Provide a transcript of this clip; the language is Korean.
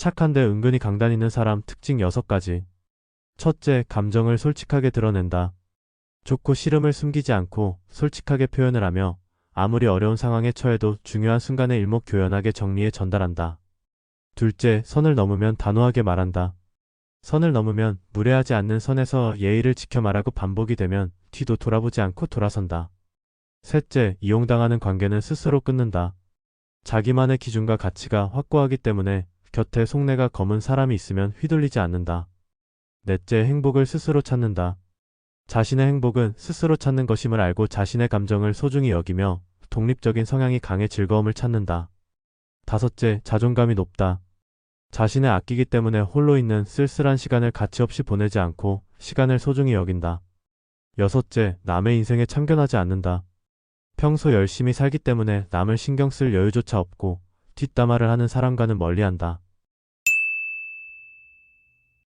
착한데 은근히 강단 있는 사람 특징 6가지. 첫째, 감정을 솔직하게 드러낸다. 좋고 싫음을 숨기지 않고 솔직하게 표현을 하며 아무리 어려운 상황에 처해도 중요한 순간에 일목교연하게 정리해 전달한다. 둘째, 선을 넘으면 단호하게 말한다. 선을 넘으면 무례하지 않는 선에서 예의를 지켜 말하고 반복이 되면 뒤도 돌아보지 않고 돌아선다. 셋째, 이용당하는 관계는 스스로 끊는다. 자기만의 기준과 가치가 확고하기 때문에 곁에 속내가 검은 사람이 있으면 휘둘리지 않는다. 넷째, 행복을 스스로 찾는다. 자신의 행복은 스스로 찾는 것임을 알고 자신의 감정을 소중히 여기며 독립적인 성향이 강해 즐거움을 찾는다. 다섯째, 자존감이 높다. 자신을 아끼기 때문에 홀로 있는 쓸쓸한 시간을 가치 없이 보내지 않고 시간을 소중히 여긴다. 여섯째, 남의 인생에 참견하지 않는다. 평소 열심히 살기 때문에 남을 신경 쓸 여유조차 없고 뒷담화를 하는 사람과는 멀리한다.